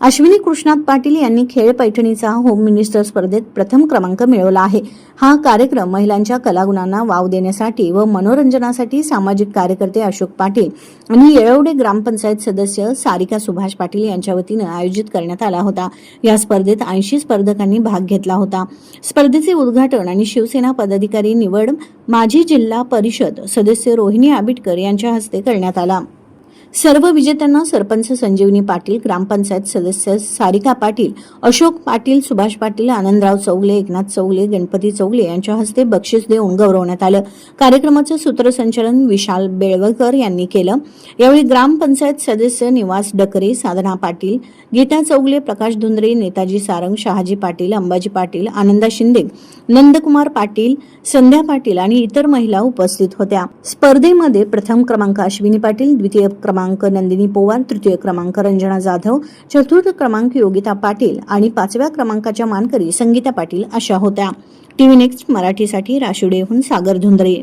अश्विनी कृष्णात पाटील यांनी खेळ पैठणीचा home minister स्पर्धेत प्रथम क्रमांक मिळवला आहे. हा कार्यक्रम महिलांच्या कलागुणांना वाव देण्यासाठी व मनोरंजनासाठी सामाजिक कार्यकर्ते अशोक पाटील आणि येळवडे ग्रामपंचायत सदस्य सारिका सुभाष पाटील यांच्या वतीनं आयोजित करण्यात आला होता. या स्पर्धेत ऐंशी स्पर्धकांनी भाग घेतला होता. स्पर्धेचे उद्घाटन आणि शिवसेना पदाधिकारी निवड माजी जिल्हा परिषद सदस्य रोहिणी आबिटकर यांच्या हस्ते करण्यात आला. सर्व विजेत्यांना सरपंच संजीवनी पाटील ग्रामपंचायत सदस्य सारिका पाटील अशोक पाटील सुभाष पाटील आनंदराव चौगले एकनाथ चौगले गणपती चौगले यांच्या हस्ते बक्षीस देऊन गौरवण्यात आलं. कार्यक्रमाचं सूत्रसंचालन विशाल बेळवकर यांनी केलं. यावेळी ग्रामपंचायत सदस्य निवास डकरे साधना पाटील गीता चौगले प्रकाश धुंद्रे नेताजी सारंग शहाजी पाटील अंबाजी पाटील आनंदा शिंदे नंदकुमार पाटील संध्या पाटील आणि इतर महिला उपस्थित होत्या. स्पर्धेमध्ये प्रथम क्रमांक अश्विनी पाटील द्वितीय क्रमांक क्रमांक नंदिनी पोवार तृतीय क्रमांक रंजना जाधव चतुर्थ क्रमांक योगिता पाटील आणि पाचव्या क्रमांकाच्या मानकरी संगीता पाटील अशा होत्या. टीव्ही नेक्स्ट मराठीसाठी राशिवडेहून सागर धुंदरे.